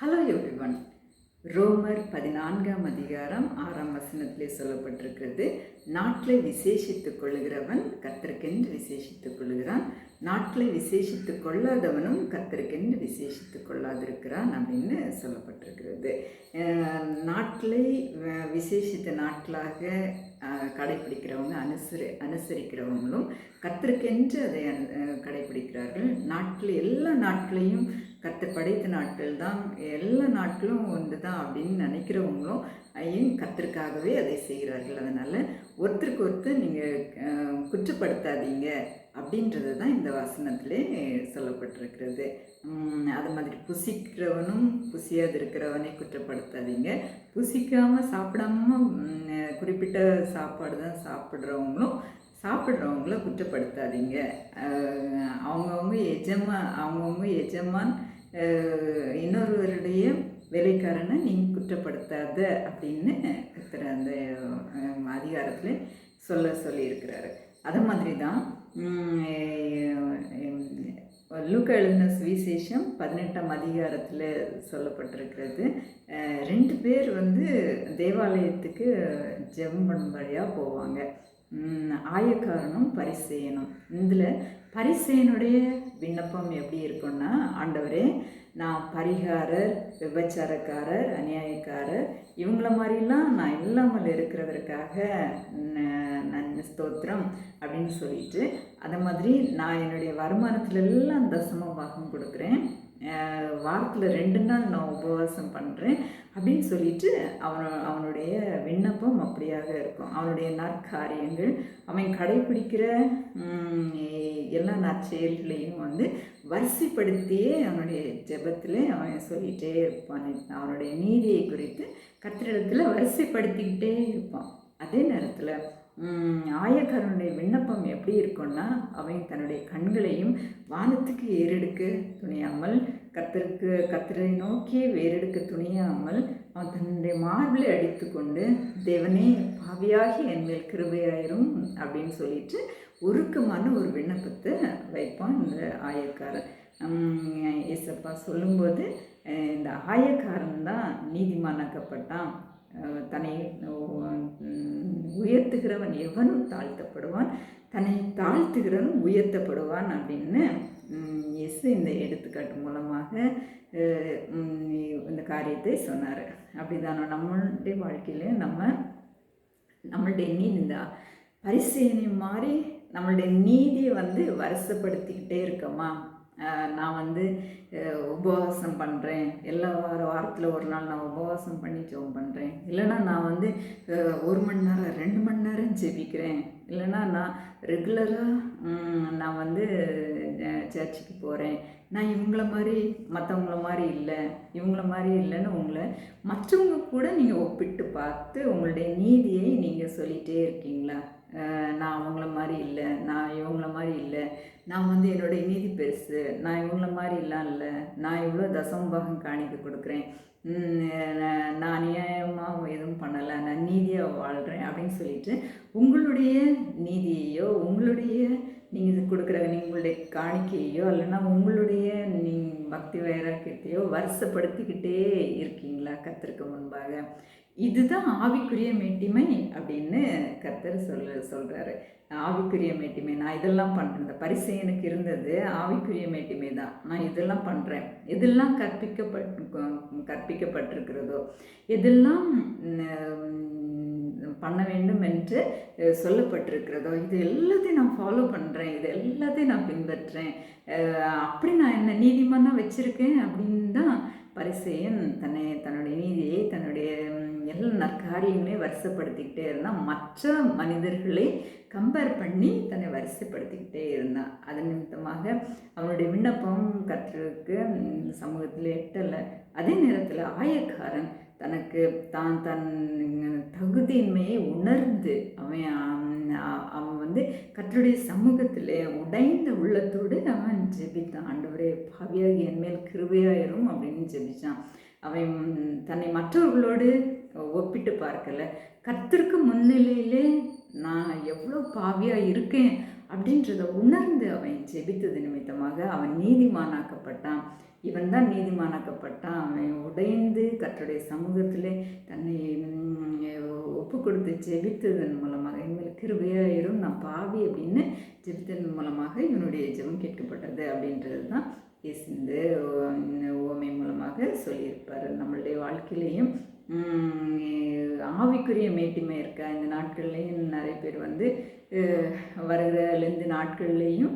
Hello everyone ரோமர் பதினான்காம் அதிகாரம் ஆறாம் வசனத்திலே சொல்லப்பட்டிருக்கிறது. நாட்டில் விசேஷித்துக் கொள்ளுகிறவன் கத்தருக்கென்று விசேஷித்துக் கொள்ளுகிறான். நாட்டில் விசேஷித்துக் கொள்ளாதவனும் கத்தருக்கென்று விசேஷித்துக் கொள்ளாதிருக்கிறான் அப்படின்னு சொல்லப்பட்டிருக்கிறது. அஹ் நாட்டில் விசேஷித்த நாட்களாக கடைபிடிக்கிறவங்க கடைப்பிடிக்கிறவங்க அனுசரி அனுசரிக்கிறவங்களும் கத்தருக்கென்று அதை கடைபிடிக்கிறார்கள். கடைப்பிடிக்கிறார்கள் நாட்டில் எல்லா நாட்களையும் கத்து படைத்த நாட்கள் தான் எல்லா நாட்களும் ஒன்று தான் அப்படின்னு நினைக்கிறவங்களும் ஏன் கத்திற்காகவே அதை செய்கிறார்கள். அதனால் ஒருத்தருக்கு ஒருத்தர் நீங்கள் குற்றப்படுத்தாதீங்க அப்படின்றது தான் இந்த வசனத்திலே சொல்லப்பட்டிருக்கிறது. அது மாதிரி புசிக்கிறவனும் புசியாது இருக்கிறவனே குற்றப்படுத்தாதீங்க. புசிக்காமல் சாப்பிடாம குறிப்பிட்ட சாப்பாடு தான் சாப்பிட்றவங்களும் சாப்பிட்றவங்கள குற்றப்படுத்தாதீங்க. அவங்கவுங்க எஜமா அவங்கவுங்க எஜமான் இன்னொருவருடைய வேலைக்காரனை நீங்கள் குற்றப்படுத்தாத அப்படின்னு கத்துற அந்த அதிகாரத்தில் சொல்ல சொல்லியிருக்கிறாரு. அது மாதிரி தான் லூக்க எழுதின சுவிசேஷம் பதினெட்டாம் அதிகாரத்தில் சொல்லப்பட்டிருக்கிறது. ரெண்டு பேர் வந்து தேவாலயத்துக்கு ஜெபம் பண்ணும்படியாக போவாங்க. ஆயக்காரனும் பரிசேயனும். இதில் பரிசேயனுடைய விண்ணப்பம் எப்படி இருக்கும்னா ஆண்டவரே நான் பரிகாரர் விபச்சாரக்காரர் அநியாயக்காரர் இவங்கள மாதிரிலாம் நான் இல்லாமல் இருக்கிறதற்காக ந- ஸ்தோத்திரம் அப்படின்னு சொல்லிட்டு அதை மாதிரி நான் என்னுடைய வருமானத்துல எல்லாம் தசம பாகம் கொடுக்குறேன். வாரத்தில் ரெண்டு நாள் நான் உபவாசம் பண்ணுறேன் அப்படின்னு சொல்லிட்டு அவன் அவனுடைய விண்ணப்பம் அப்படியாக இருக்கும். அவனுடைய நற்காரியங்கள் அவன் கடைபிடிக்கிற எல்லா நற்செயல்களையும் வந்து வரிசைப்படுத்தியே அவனுடைய ஜெபத்தில் அவன் சொல்லிகிட்டே இருப்பான். அவனுடைய நீதியை குறித்து கத்திரிடத்தில் வரிசைப்படுத்திக்கிட்டே இருப்பான். அதே நேரத்தில் ஆயக்காரனுடைய விண்ணப்பம் எப்படி இருக்கும்னா அவன் தன்னுடைய கண்களையும் வானத்துக்கு ஏறெடுக்க துணியாமல் கத்தருக்கு கத்தரை நோக்கி வேறெடுக்க துணியாமல் அவன் தன்னுடைய மார்பிளை அடித்துக்கொண்டு தேவனே பாவியாகி என் மேல் கிருபையாயிரும் அப்படின்னு சொல்லிட்டு உருக்கமான ஒரு விண்ணப்பத்தை வைப்பான் இந்த ஆயக்காரன் உம், ஏசப்பா சொல்லும்போது இந்த ஆயக்காரன் தான் நீதிமானாக்கப்பட்டான். தன்னை உயர்த்துகிறவன் எவனும் தாழ்த்தப்படுவான் தன்னை தாழ்த்துகிறவன் உயர்த்தப்படுவான் அப்படின்னு எஸ் இந்த எடுத்துக்காட்டு மூலமாக இந்த காரியத்தை சொன்னார். அப்படிதானோ? நம்மளுடைய வாழ்க்கையிலையும் நம்ம நம்மளுடைய நீதி இந்த பரிசீலனை மாதிரி நம்மளுடைய நீதியை வந்து வருஷப்படுத்திக்கிட்டே இருக்கோமா? நான் வந்து உபவாசம் பண்ணுறேன் எல்லா வார வாரத்தில் ஒரு நாள் நான் உபவாசம் பண்ணி ஜெபம் பண்ணுறேன் இல்லைன்னா நான் வந்து ஒரு மணி நேரம் ரெண்டு மணி நேரம் ஜெபிக்கிறேன். இல்லைன்னா நான் ரெகுலராக நான் வந்து சர்ச்சுக்கு போகிறேன் நான் இவங்கள மாதிரி மற்றவங்கள மாதிரி இல்லை. இவங்கள மாதிரி இல்லைன்னு உங்களை மற்றவங்க கூட நீங்கள் ஒப்பிட்டு பார்த்து உங்களுடைய நீதியை நீங்கள் சொல்லிகிட்டே இருக்கீங்களா? நான் அவங்கள மாதிரி இல்லை நான் இவங்கள மாதிரி இல்லை நான் வந்து என்னுடைய நீதி பெருசு நான் இவங்கள மாதிரி இல்லை நான் இவ்வளோ தசமபாகம் காணிக்க கொடுக்குறேன். நான் நியாயமாக அநியாயமாக எதுவும் பண்ணலை நான் நீதியாக வாழ்கிறேன் அப்படின்னு சொல்லிட்டு உங்களுடைய நீதியையோ உங்களுடைய நீங்கள் கொடுக்குற உங்களுடைய காணிக்கையோ இல்லைன்னா உங்களுடைய நீ பக்தி வைராக்கியத்தையோ வருஷப்படுத்திக்கிட்டே இருக்கீங்களா கத்திருக்க முன்பாக? இதுதான் ஆவிக்குரிய மேட்டிமை அப்படின்னு கர்த்தர் சொல்ல சொல்கிறாரு ஆவிக்குரிய மேட்டிமை நான் இதெல்லாம் பண்ணுறேன் இந்த பரிசு எனக்கு இருந்தது ஆவிக்குரிய மேட்டிமை தான். நான் இதெல்லாம் பண்ணுறேன் எதெல்லாம் கற்பிக்கப்பட் கற்பிக்கப்பட்டிருக்கிறதோ எதெல்லாம் பண்ண வேண்டும் என்று சொல்லப்பட்டிருக்கிறதோ இது எல்லாத்தையும் நான் ஃபாலோ பண்ணுறேன் இது எல்லாத்தையும் நான் பின்பற்றுறேன் அப்படி நான் என்ன நீதிமன்றம் வச்சுருக்கேன் அப்படின்னு தான் பரிசையும் தன்னை தன்னுடைய நீதியை தன்னுடைய எல்லா நற்காரியங்களையும் வரிசைப்படுத்திக்கிட்டே இருந்தான். மற்ற மனிதர்களை கம்பேர் பண்ணி தன்னை வரிசைப்படுத்திக்கிட்டே இருந்தான். அதன் நிமித்தமாக அவனுடைய விண்ணப்பம் கற்றுக்கு சமூகத்தில் எட்டலை. அதே நேரத்தில் ஆயக்காரன் தனக்கு தான் தன் தகுதியின்மையை உணர்ந்து அவன் அவன் வந்து கர்த்தருடைய சமூகத்தில் உடைந்த உள்ளத்தோடு அவன் ஜெபித்தான். ஆண்டவரே பாவியாக என் மேல் கிருபையாயிரும் அப்படின்னு ஜெபிச்சான். அவன் தன்னை மற்றவர்களோடு ஒப்பிட்டு பார்க்கல. கத்திற்கு முன்னிலையிலே நான் எவ்வளோ பாவியாக இருக்கேன் அப்படின்றத உணர்ந்து அவன் ஜெபித்தது நிமித்தமாக அவன் நீதிமானாக்கப்பட்டான். இவன் தான் நீதிமானாக்கப்பட்டான் அவன் உடைந்து கற்றுடைய சமூகத்திலே தன்னை ஒப்பு கொடுத்து ஜெபித்ததன் மூலமாக இனிமேல் கிருபையாயிரும் நான் பாவி அப்படின்னு ஜெபித்ததன் மூலமாக இவனுடைய ஜெபம் கேட்கப்பட்டது அப்படின்றது தான் இயேசு இந்த ஓமை மூலமாக சொல்லியிருப்பார். நம்மளுடைய வாழ்க்கையிலையும் ஆவிக்குரிய மேட்டிமை இருக்கா? இந்த நாட்கள்லேயும் நிறைய பேர் வந்து வருகிறதுலேருந்து நாட்கள்லேயும்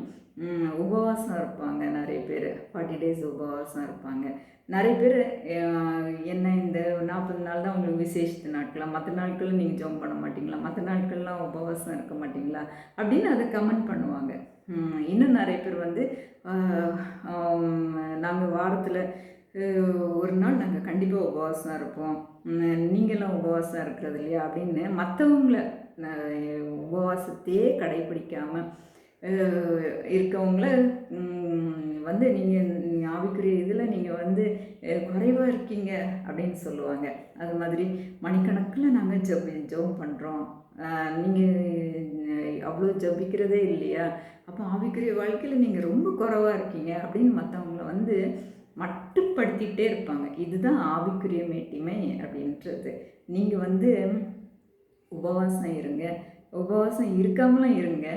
உபவாசம் இருப்பாங்க நிறைய பேர். ஃபார்ட்டி டேஸ் உபவாசம் இருப்பாங்க. நிறைய பேர் என்ன இந்த நாற்பது நாள் தான் உங்களுக்கு விசேஷத்து நாட்களாக மற்ற நாட்களில் நீங்கள் ஜோம் பண்ண மாட்டிங்களா? மற்ற நாட்கள்லாம் உபவாசம் இருக்க மாட்டிங்களா? அப்படின்னு அதை கமெண்ட் பண்ணுவாங்க. இன்னும் நிறைய பேர் வந்து நாங்கள் வாரத்தில் ஒரு நாள் நாங்கள் கண்டிப்பாக உபவாசம் இருப்போம். உம், நீங்களாம் உபவாசம் இருக்கிறது இல்லையா? அப்படின்னு மற்றவங்கள உபவாசத்தையே கடைபிடிக்காமல் இருக்கவங்கள வந்து நீங்கள் ஆவிக்குரிய இதில் நீங்கள் வந்து குறைவாக இருக்கீங்க அப்படின்னு சொல்லுவாங்க. அது மாதிரி மணிக்கணக்கில் நாங்கள் ஜப் ஜபம் பண்ணுறோம் நீங்கள் அவ்வளோ ஜபிக்கிறதே இல்லையா? அப்போ ஆவிக்குரிய வாழ்க்கையில் நீங்கள் ரொம்ப குறைவாக இருக்கீங்க அப்படின்னு மற்றவங்கள வந்து மட்டுப்படுத்திக்கிட்டே இருப்பாங்க. இதுதான் ஆவிக்குரிய மேட்டிமை அப்படின்றது. நீங்கள் வந்து உபவாசம் இருங்க. உபவாசம் இருக்காமலும் இருங்க.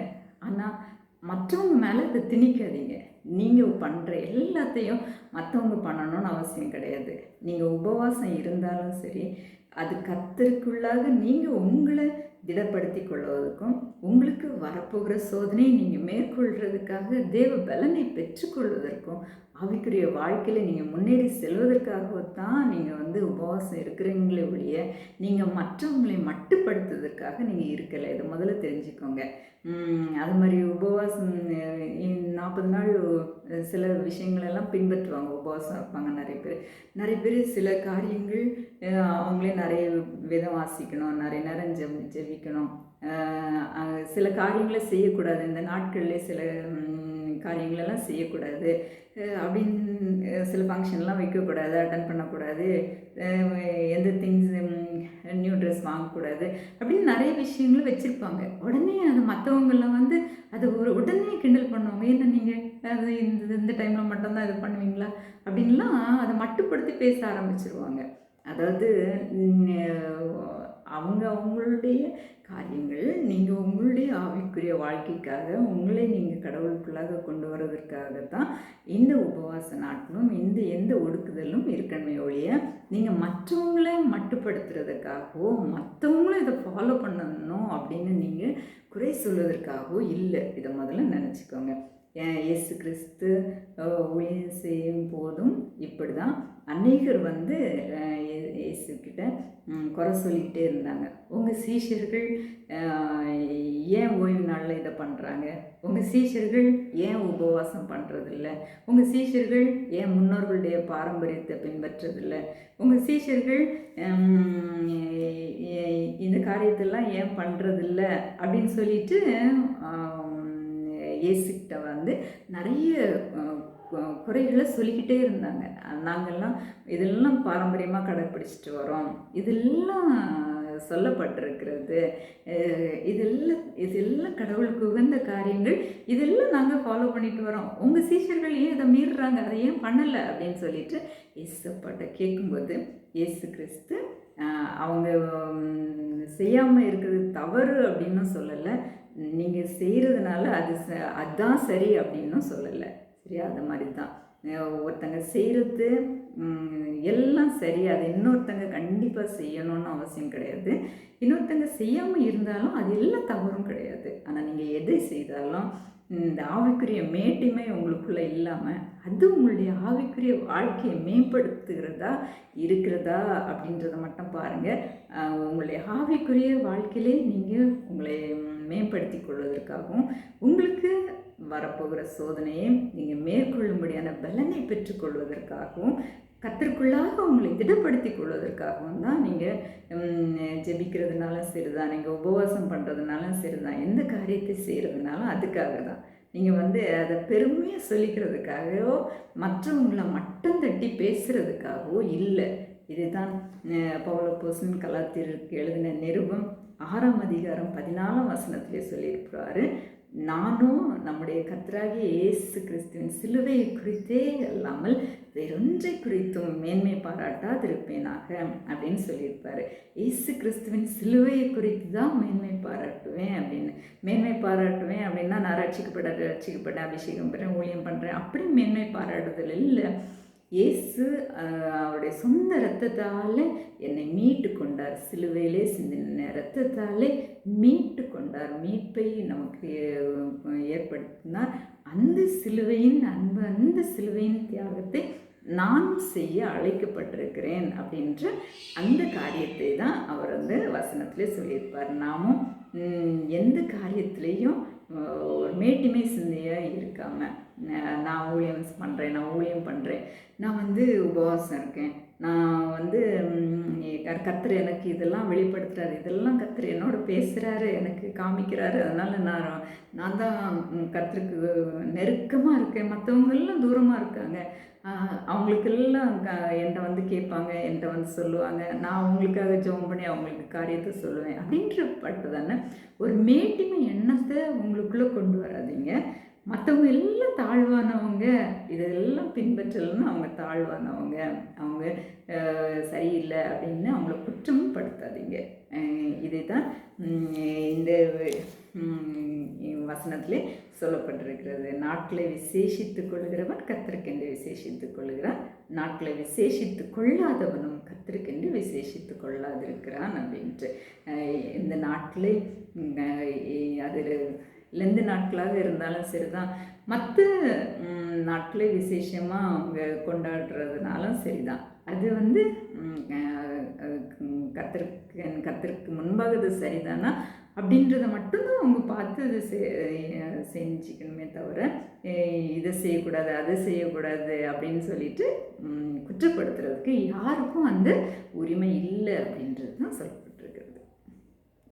ஆனால் மற்றவங்க மேலே இதை திணிக்காதீங்க. நீங்கள் பண்ணுற எல்லாத்தையும் மற்றவங்க பண்ணணும்னு அவசியம் கிடையாது. நீங்கள் உபவாசம் இருந்தாலும் சரி அது கத்தருக்குள்ளாக நீங்கள் உங்களை திடப்படுத்தி கொள்வதற்கும் உங்களுக்கு வரப்போகிற சோதனையை நீங்கள் மேற்கொள்கிறதுக்காக தேவ பலனை பெற்றுக்கொள்வதற்கும் ஆவிக்குரிய வாழ்க்கையில் நீங்கள் முன்னேறி செல்வதற்காகத்தான் நீங்கள் வந்து உபவாசம் இருக்கிறீங்களே ஒழிய நீங்கள் மற்றவங்களை மட்டுப்படுத்துவதற்காக நீங்கள் இருக்கலை. இதை முதல்ல தெரிஞ்சுக்கோங்க. அது மாதிரி உபவாசம் நாற்பது நாள் சில விஷயங்களெல்லாம் பின்பற்றுவாங்க. உபவாசம் இருப்பாங்க நிறைய பேர். நிறைய பேர் சில காரியங்கள் அவங்களே நிறைய விதம் வாசிக்கணும் நிறைய நேரம் ஜெப ஜெபிக்கணும். சில காரியங்களை செய்யக்கூடாது. இந்த நாட்கள்லேயே சில காரியங்களெல்லாம் செய்யக்கூடாது. அப்படின்னு சில ஃபங்க்ஷன்லாம் வைக்கக்கூடாது அட்டன் பண்ணக்கூடாது. எந்த திங்ஸ் நியூ ட்ரெஸ் வாங்கக்கூடாது. அப்படின்னு நிறைய விஷயங்களும் வச்சுருப்பாங்க. உடனே அது மற்றவங்களாம் வந்து அது ஒரு உடனே கிண்டல் பண்ணுவாங்க. என்ன நீங்கள் அது இந்த இந்த டைமில் மட்டும்தான் இது பண்ணுவீங்களா? அப்படின்லாம் அதை மட்டுப்படுத்தி பேச ஆரம்பிச்சிருவாங்க. அதாவது நீங்கள் உங்களுடைய அவங்களுடைய காரியங்கள் நீங்கள் உங்களுடைய ஆவிக்குரிய வாழ்க்கைக்காக உங்களை நீங்கள் கடவுளுக்குள்ளாக கொண்டு வர்றதற்காக தான் இந்த உபவாச நாட்களும் இந்த எந்த ஒடுக்குதலும் இருக்கணுமே ஒழிய நீங்கள் மற்றவங்கள மட்டுப்படுத்துறதுக்காகவோ மற்றவங்களும் இதை ஃபாலோ பண்ணணும் அப்படின்னு நீங்கள் குறை சொல்வதற்காகவோ இல்லை. இதை முதல்ல நினச்சிக்கோங்க. இயேசு கிறிஸ்து ஊழியம் செய்யும் போதும் இப்படி தான் அநேகர் வந்து இயேசுக்கிட்ட குறை சொல்லிக்கிட்டே இருந்தாங்க. உங்கள் சீஷர்கள் ஏன் ஓய்வு நாளில் இதை பண்ணுறாங்க உங்கள் சீஷர்கள் ஏன் உபவாசம் பண்ணுறதில்ல உங்கள் சீஷர்கள் ஏன் முன்னோர்களுடைய பாரம்பரியத்தை பின்பற்றதில்ல? உங்கள் சீஷர்கள் இந்த காரியத்தெல்லாம் ஏன் பண்ணுறதில்ல அப்படின்னு சொல்லிட்டு இயேசுக்கிட்ட வந்து நிறைய குறைகளை சொல்லிக்கிட்டே இருந்தாங்க. நாங்கள்லாம் நாங்கெல்லாம் இதெல்லாம் பாரம்பரியமாக கடைப்பிடிச்சிட்டு வரோம். இதெல்லாம் சொல்லப்பட்டிருக்கிறது. இதெல்லாம் இதெல்லாம் கடவுளுக்கு உகந்த காரியங்கள். இதெல்லாம் நாங்கள் ஃபாலோ பண்ணிட்டு வரோம். உங்கள் சீஷர்கள் ஏன் இதை மீறுறாங்க? அதை ஏன் பண்ணலை? அப்படின்னு சொல்லிட்டு இயேசுப்பாட்டை கேட்கும்போது இயேசு கிறிஸ்து அவங்க செய்யாமல் இருக்கிறது தவறு அப்படின்னும் சொல்லலை. நீங்கள் செய்கிறதுனால அது ச அதுதான் சரி அப்படின்னும் சொல்லலை. சரியா? அது மாதிரி தான். ஒருத்தங்க செய்கிறது எல்லாம் சரி. அது இன்னொருத்தங்க கண்டிப்பாக செய்யணும்னு அவசியம் கிடையாது. இன்னொருத்தங்க செய்யாமல் இருந்தாலும் அது எல்லாம் தவறும் கிடையாது. ஆனால் நீங்கள் எதை செய்தாலும் இந்த ஆவிக்குரிய மேட்டிமை உங்களுக்குள்ளே இல்லாமல் அது உங்களுடைய ஆவிக்குரிய வாழ்க்கையை மேம்படுத்துகிறதா இருக்கிறதா அப்படின்றத மட்டும் பாருங்கள் உங்களுடைய ஆவிக்குரிய வாழ்க்கையிலே நீங்கள் உங்களை மேம்படுத்தி கொள்வதற்காகவும் உங்களுக்கு வரப்போகிற சோதனையை நீங்கள் பலனை பெற்றுக்கொள்வதற்காகவும் கத்திற்குள்ளாக உங்களை திடப்படுத்தி கொள்வதற்காகவும் தான் நீங்கள் ஜெபிக்கிறதுனாலும் சரிதான் நீங்கள் உபவாசம் பண்ணுறதுனாலும் சரிதான் எந்த காரியத்தை செய்கிறதுனாலும் அதுக்காக தான். நீங்கள் வந்து அதை பெருமையாக சொல்லிக்கிறதுக்காகவோ மற்றவங்களை மட்டம் தட்டி பேசுகிறதுக்காகவோ இல்லை. இதுதான் பௌலப்போசன் கலாத்திற்கு எழுதின நிருபம் ஆறாம் அதிகாரம் பதினாலாம் வசனத்திலே சொல்லியிருக்கிறாரு. நானும் நம்முடைய கத்தராகிய இயேசு கிறிஸ்துவின் சிலுவையை குறித்தே அல்லாமல் வேறொன்றை குறித்தும் மேன்மை பாராட்டாதிருப்பேனாக அப்படின்னு சொல்லியிருப்பார். இயேசு கிறிஸ்துவின் சிலுவையை குறித்து தான் மேன்மை பாராட்டுவேன் அப்படின்னு. மேன்மை பாராட்டுவேன் அப்படின்னா நான் ரட்சிக்கப்பட ரட்சிக்கப்பட அபிஷேகம் பண்ணுறேன் ஊழியம் பண்ணுறேன் அப்படி மேன்மை பாராட்டுதல் இல்லை. இயேசு அவருடைய சொந்த இரத்தத்தால் என்னை மீட்டு கொண்டார். சிலுவையிலே சிந்தின ரத்தத்தாலே மீட்டு கொண்டார். மீட்பை நமக்கு ஏற்படுத்தினார். அந்த சிலுவையின் அன்பு அந்த சிலுவையின் தியாகத்தை நான் செய்ய அழைக்கப்பட்டிருக்கிறேன் அப்படின்ற அந்த காரியத்தை தான் அவர் வந்து வசனத்திலே சொல்லியிருப்பார். நாமும் எந்த காரியத்திலையும் ஒரு மேட்டிமை சிந்தையாக இருக்காமல் நான் ஊழியம் பண்ணுறேன் நான் ஊழியம் பண்ணுறேன் நான் வந்து உபவாசம் இருக்கேன். நான் வந்து ம், கர்த்தர் எனக்கு இதெல்லாம் வெளிப்படுத்துகிறாரு இதெல்லாம் கர்த்தர் என்னோட பேசுகிறாரு எனக்கு காமிக்கிறாரு. அதனால் நான் நான் தான் கத்துருக்கு கர்த்தருக்கு நெருக்கமாக இருக்கேன். மற்றவங்க எல்லாம் தூரமாக இருக்காங்க. அவங்களுக்கெல்லாம் க என்கிட்ட வந்து கேட்பாங்க என்கிட்ட வந்து சொல்லுவாங்க. நான் அவங்களுக்காக ஜெபம் பண்ணி அவங்களுக்கு காரியத்தை சொல்லுவேன். அப்படின்ற பட்டு தானே? ஒரு மேட்டிமை எண்ணத்தை உங்களுக்குள்ளே கொண்டு வராதீங்க. மற்றவங்க எல்லாம் தாழ்வானவங்க இதெல்லாம் பின்பற்றலன்னு அவங்க தாழ்வானவங்க. அவங்க சரியில்லை அப்படின்னு அவங்கள குற்றமும் படுத்தாதீங்க இதை தான் இந்த வசனத்திலே சொல்லப்பட்டிருக்கிறது. நாட்களை விசேஷித்துக் கொள்கிறவன் கத்திருக்கென்று விசேஷித்துக் கொள்கிறான் நாட்களை விசேஷித்து கொள்ளாதவனும் கத்திருக்கென்று விசேஷித்து கொள்ளாதிருக்கிறான் அப்படின்ட்டு. இந்த நாட்களை அதில் லெந்து நாட்களாக இருந்தாலும் சரிதான். மற்ற நாட்களே விசேஷமாக அவங்க கொண்டாடுறதுனாலும் சரிதான். அது வந்து ம், அஹ், கத்திற்கு முன்பாக அது சரிதானா? அப்படின்றத மட்டும்தான் அவங்க பார்த்து அது செ- செஞ்சுக்கணுமே தவிர இதை செய்யக்கூடாது அதை செய்யக்கூடாது அப்படின்னு சொல்லிட்டு குற்றப்படுத்துறதுக்கு யாருக்கும் அந்த உரிமை இல்லை அப்படின்றது தான் சொல்லப்படுது